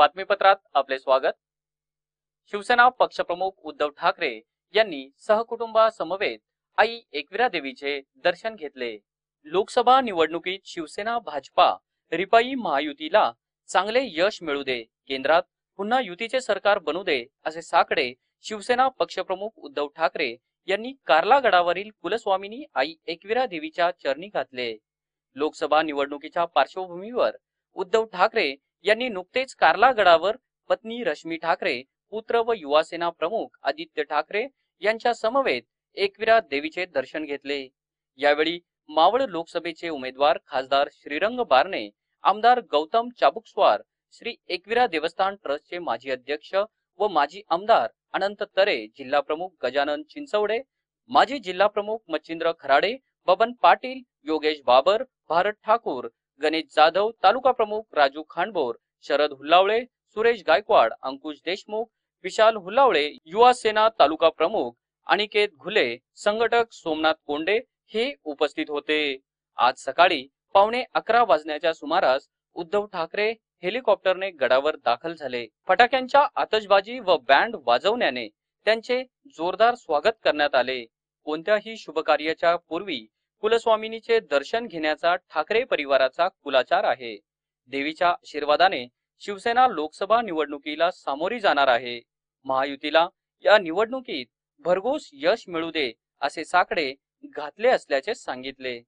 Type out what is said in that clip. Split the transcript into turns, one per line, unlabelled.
बातमीपत्रात आपले स्वागत. शिवसेना पक्षप्रमुख उद्धव ठाकरे यांनी सहकुटुंबासमवेत आई एकविरा देवीचे दर्शन घेतले. लोकसभा निवडणुकीत शिवसेना भाजपा रिपाई महायुतीला चांगले यश मिळू दे. केंद्रात पुन्हा युतीचे सरकार बनू दे असे साकडे शिवसेना पक्षप्रमुख उद्धव ठाकरे यांनी कार्ला गडावरील कुलस्वामिनी आई एकविरा देवीच्या चरणी घातले. लोकसभा निवडणुकीच्या पार्श्वभूमीवर उद्धव ठाकरे यांनी नुकतेच कार्ला गडावर पत्नी रश्मी ठाकरे पुत्र व युवासेना प्रमुख आदित्य ठाकरे यांच्या समवेत एकविरा देवीचे दर्शन घेतले. यावेळी मावळ लोकसभेचे उमेदवार खासदार श्रीरंग बारणे आमदार गौतम चाबुकस्वार श्री एकविरा देवस्थान ट्रस्टचे माजी अध्यक्ष व माजी आमदार अनंत तरे जिल्हा प्रमुख गजानन चिंचवडे माजी जिल्हा प्रमुख मच्छिंद्र खराडे बबन पाटील योगेश बाबर भारत ठाकूर गणेश जाधव तालुका प्रमुख राजू खांडबोर शरद हुल्लावळे सुरेश गायकवाड अंकुश देशमुख विशाल हुल्लावळे युवा सेना तालुका प्रमुख अनिकेत घुले संघटक सोमनाथ कोंडे हे उपस्थित होते. आज सकाळी पावणे अकरा वाजण्याच्या सुमारास उद्धव ठाकरे हेलिकॉप्टरने गडावर दाखल झाले. फटाक्यांच्या आतषबाजी व बँड वाजवण्याने त्यांचे जोरदार स्वागत करण्यात आले. कोणत्याही शुभकार्याच्या पूर्वी कुलस्वामिनीचे दर्शन घेण्याचा ठाकरे परिवाराचा कुलाचार आहे. देवीच्या आशीर्वादाने शिवसेना लोकसभा निवडणुकीला सामोरी जाणार आहे. महायुतीला या निवडणुकीत भरघोस यश मिळू दे असे साकडे घातले असल्याचे सांगितले.